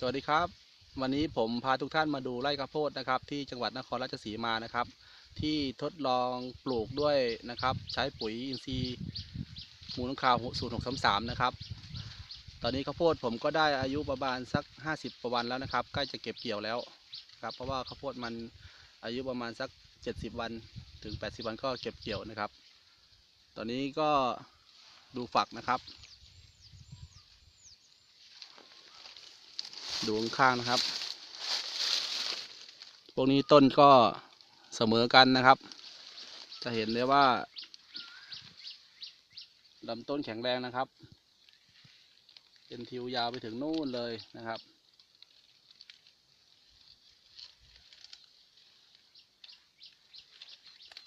สวัสดีครับ วันนี้ผมพาทุกท่านมาดูไร่ข้าวโพดนะครับ ที่จังหวัดนครราชสีมานะครับ ที่ทดลองปลูกด้วยนะครับ ใช้ปุ๋ยอินทรีย์มูลค่าสูตรหกสามสามนะครับ ตอนนี้ข้าวโพดผมก็ได้อายุประมาณสักห้าสิบประวันแล้วนะครับ ใกล้จะเก็บเกี่ยวแล้วครับ เพราะว่าข้าวโพดมันอายุประมาณสักเจ็ดสิบวันถึงแปดสิบวันก็เก็บเกี่ยวนะครับ ตอนนี้ก็ดูฝักนะครับ ดูข้างๆนะครับ พวกนี้ต้นก็เสมอกันนะครับ จะเห็นได้ว่าลำต้นแข็งแรงนะครับ เป็นทิวยาวไปถึงนู่นเลยนะครับ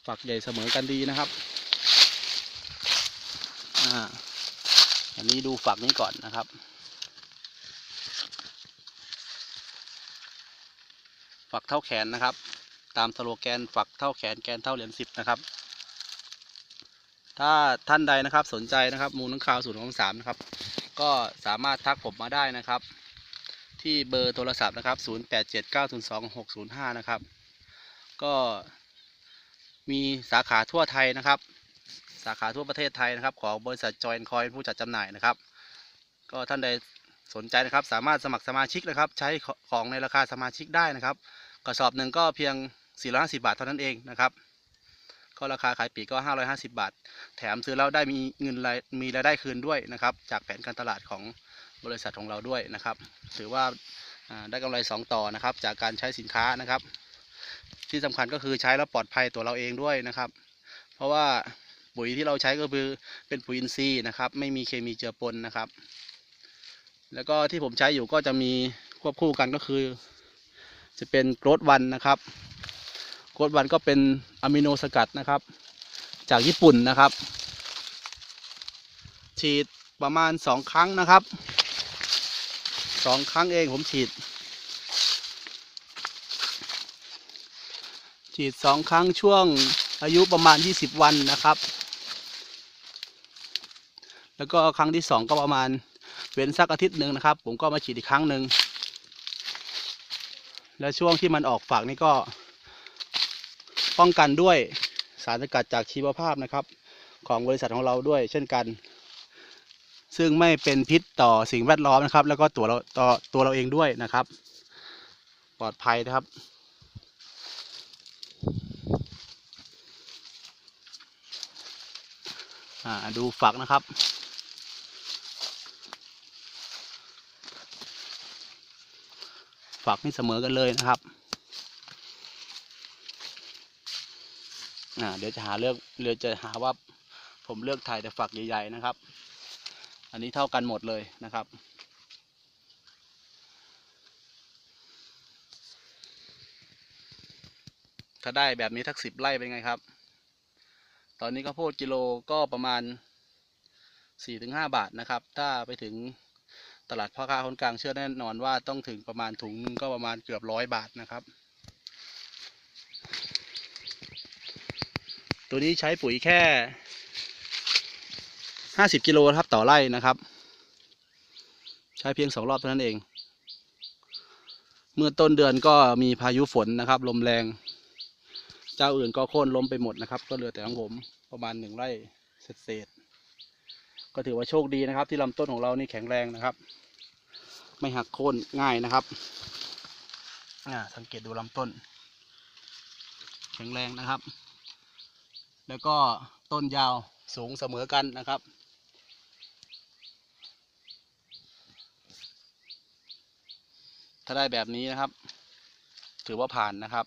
ฝักใหญ่เสมอกันดีนะครับ อ่า อันนี้ดูฝักนี้ก่อนนะครับ ฝักเท่าแขนนะครับ ตามสโลแกนฝักเท่าแขนแกนเท่าเหรียญสิบนะครับ ถ้าท่านใดนะครับสนใจนะครับมูลนังคาวศูนย์ของสามนะครับ ก็สามารถทักผมมาได้นะครับ ที่เบอร์โทรศัพท์นะครับ0 8 7 9 0 2 6 0 5นะครับ ก็มีสาขาทั่วไทยนะครับ สาขาทั่วประเทศไทยนะครับ ของบริษัทจอยคอยผู้จัดจำหน่ายนะครับ ก็ท่านใด สนใจนะครับสามารถสมัครสมาชิกนะครับ ใช้ของในราคาสมาชิกได้นะครับ กระสอบหนึ่งก็เพียง 450 บาทเท่านั้นเองนะครับก็ราคาขายปีก็ 550 บาท แถมซื้อแล้วได้มีเงินรายมีรายได้คืนด้วยนะครับ จากแผนการตลาดของบริษัทของเราด้วยนะครับ ถือว่าได้กำไร 2 ต่อนะครับ จากการใช้สินค้านะครับ ที่สำคัญก็คือใช้แล้วปลอดภัยตัวเราเองด้วยนะครับ เพราะว่าปุ๋ยที่เราใช้ก็คือเป็นปุ๋ยอินทรีย์นะครับ ไม่มีเคมีเจือปนนะครับ แล้วก็ที่ผมใช้อยู่ก็จะมีควบคู่กันก็คือ จะเป็นโกรดวันนะครับโกรดวันก็เป็นอะมิโนสกัดนะครับ จากญี่ปุ่นนะครับ ฉีดประมาณสองครั้งนะครับสองครั้งเองผมฉีด ฉีดสองครั้งช่วงอายุประมาณ 20 วันนะครับ แล้วก็ครั้งที่สองก็ประมาณ เว้นสักอาทิตย์หนึ่งนะครับ ผมก็มาฉีดอีกครั้งหนึ่งและช่วงที่มันออกฝักนี่ก็ป้องกันด้วยสารสกัดจากชีวภาพนะครับ ของบริษัทของเราด้วยเช่นกัน ซึ่งไม่เป็นพิษต่อสิ่งแวดล้อมนะครับ แล้วก็ตัวเราต่อตัวเราเองด้วยนะครับ ปลอดภัยนะครับอ่าดูฝักนะครับ ฝักนี่เสมอกันเลยนะครับเดี๋ยวจะหาเลือกเดี๋ยวจะหาว่าผมเลือกถ่ายแต่ฝักใหญ่ๆนะครับ อันนี้เท่ากันหมดเลยนะครับถ้าได้แบบนี้ทักสิบไร่เป็นไงครับ ตอนนี้ข้าวโพดกิโลก็ประมาณสี่ถึงห้าบาทนะครับ ถ้าไปถึง ตลาดพ่อค้าคนกลางเชื่อแน่นอนว่าต้องถึงประมาณถุงนึงก็ประมาณเกือบร้อยบาทนะครับ ตัวนี้ใช้ปุ๋ยแค่ห้าสิบกิโลครับต่อไร่นะครับ ใช้เพียงสองรอบเท่านั้นเอง เมื่อต้นเดือนก็มีพายุฝนนะครับ ลมแรง เจ้าอื่นก็โค่นล้มไปหมดนะครับ ก็เหลือแต่ของผมประมาณหนึ่งไร่เศษ ก็ถือว่าโชคดีนะครับ ที่ลำต้นของเรานี่แข็งแรงนะครับ ไม่หักโค่นง่ายนะครับอ่าสังเกตดูลำต้น แข็งแรงนะครับ แล้วก็ต้นยาวสูงเสมอกันนะครับถ้าได้แบบนี้นะครับ ถือว่าผ่านนะครับ